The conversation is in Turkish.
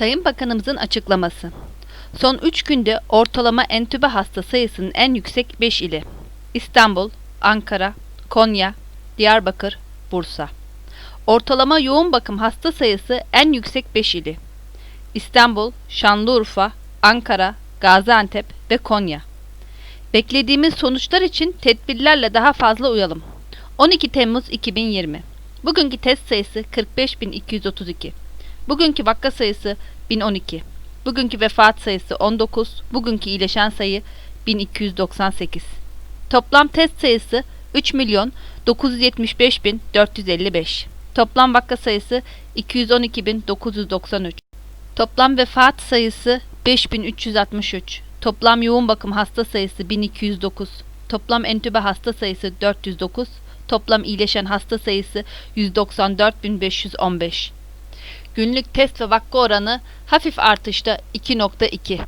Sayın Bakanımızın açıklaması. Son 3 günde ortalama entübe hasta sayısının en yüksek 5 ili. İstanbul, Ankara, Konya, Diyarbakır, Bursa. Ortalama yoğun bakım hasta sayısı en yüksek 5 ili. İstanbul, Şanlıurfa, Ankara, Gaziantep ve Konya. Beklediğimiz sonuçlar için tedbirlerle daha fazla uyalım. 12 Temmuz 2020. Bugünkü test sayısı 45.232. Bugünkü vaka sayısı 1012. Bugünkü vefat sayısı 19. Bugünkü iyileşen sayı 1298. Toplam test sayısı 3 milyon 975 bin 455. Toplam vaka sayısı 212.993. Toplam vefat sayısı 5363. Toplam yoğun bakım hasta sayısı 1209. Toplam entübe hasta sayısı 409. Toplam iyileşen hasta sayısı 194.515. Günlük test ve vaka oranı hafif artışta 2.2.